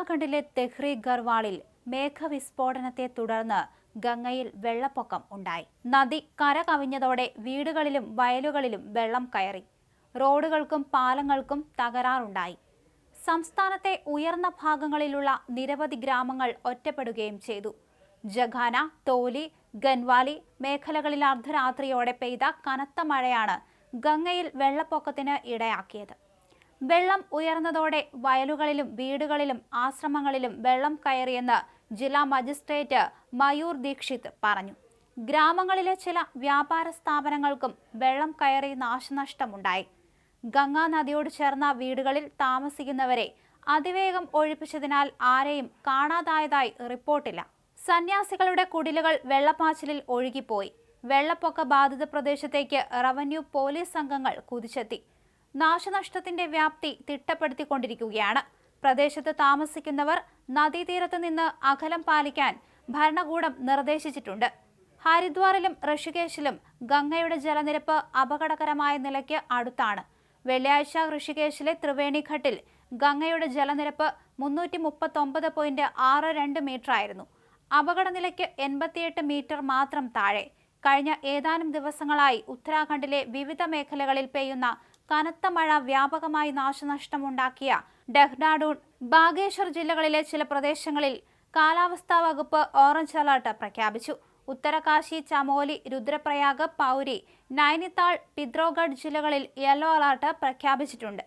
ഉത്തരാഖണ്ഡിലെ തെഹ്രി ഗർവാളിൽ മേഘവിസ്ഫോടനത്തെ തുടർന്ന് ഗംഗയിൽ വെള്ളപ്പൊക്കം ഉണ്ടായി. നദി കര കവിഞ്ഞതോടെ വീടുകളിലും വയലുകളിലും വെള്ളം കയറി. റോഡുകൾക്കും പാലങ്ങൾക്കും തകരാറുണ്ടായി. സംസ്ഥാനത്തെ ഉയർന്ന ഭാഗങ്ങളിലുള്ള നിരവധി ഗ്രാമങ്ങൾ ഒറ്റപ്പെടുകയും ചെയ്തു. ജഖാന തോലി ഗൻവാലി മേഖലകളിൽ അർദ്ധരാത്രിയോടെ പെയ്ത കനത്ത മഴയാണ് ഗംഗയിൽ വെള്ളപ്പൊക്കത്തിന് ഇടയാക്കിയത്. വെള്ളം ഉയർന്നതോടെ വയലുകളിലും വീടുകളിലും ആശ്രമങ്ങളിലും വെള്ളം കയറിയെന്ന് ജില്ലാ മജിസ്ട്രേറ്റ് മയൂർ ദീക്ഷിത് പറഞ്ഞു. ഗ്രാമങ്ങളിലെ ചില വ്യാപാര സ്ഥാപനങ്ങൾക്കും വെള്ളം കയറി നാശനഷ്ടമുണ്ടായി. ഗംഗാ നദിയോട് ചേർന്ന വീടുകളിൽ താമസിക്കുന്നവരെ അതിവേഗം ഒഴിപ്പിച്ചതിനാൽ ആരെയും കാണാതായതായി റിപ്പോർട്ടില്ല. സന്യാസികളുടെ കുടിലുകൾ വെള്ളപ്പാച്ചിലിൽ ഒഴുകിപ്പോയി. വെള്ളപ്പൊക്ക ബാധിത പ്രദേശത്തേക്ക് റവന്യൂ പോലീസ് സംഘങ്ങൾ കുതിച്ചെത്തി. നാശനഷ്ടത്തിന്റെ വ്യാപ്തി തിട്ടപ്പെടുത്തിക്കൊണ്ടിരിക്കുകയാണ്. പ്രദേശത്ത് താമസിക്കുന്നവർ നദീതീരത്ത് നിന്ന് അകലം പാലിക്കാൻ ഭരണകൂടം നിർദ്ദേശിച്ചിട്ടുണ്ട്. ഹരിദ്വാറിലും ഋഷികേശിലും ഗംഗയുടെ ജലനിരപ്പ് അപകടകരമായ നിലയ്ക്ക് അടുത്താണ്. വെള്ളിയാഴ്ച ഋഷികേശിലെ ത്രിവേണിഘട്ടിൽ ഗംഗയുടെ ജലനിരപ്പ് മുന്നൂറ്റി മുപ്പത്തൊമ്പത് പോയിന്റ് ആറ് രണ്ട് മീറ്റർ ആയിരുന്നു അപകടനിലയ്ക്ക് എൺപത്തിയെട്ട് മീറ്റർ മാത്രം താഴെ. കഴിഞ്ഞ ഏതാനും ദിവസങ്ങളായി ഉത്തരാഖണ്ഡിലെ വിവിധ മേഖലകളിൽ പെയ്യുന്ന കനത്ത മഴ വ്യാപകമായി നാശനഷ്ടമുണ്ടാക്കിയ ഡെഹ്റാഡൂൺ ബാഗേശ്വർ ജില്ലകളിലെ ചില പ്രദേശങ്ങളിൽ കാലാവസ്ഥാ വകുപ്പ് ഓറഞ്ച് അലർട്ട് പ്രഖ്യാപിച്ചു. ഉത്തരകാശി ചമോലി രുദ്രപ്രയാഗ് പൗരി നൈനിത്താൾ പിത്രോഗഡ് ജില്ലകളിൽ യെല്ലോ അലർട്ട് പ്രഖ്യാപിച്ചിട്ടുണ്ട്.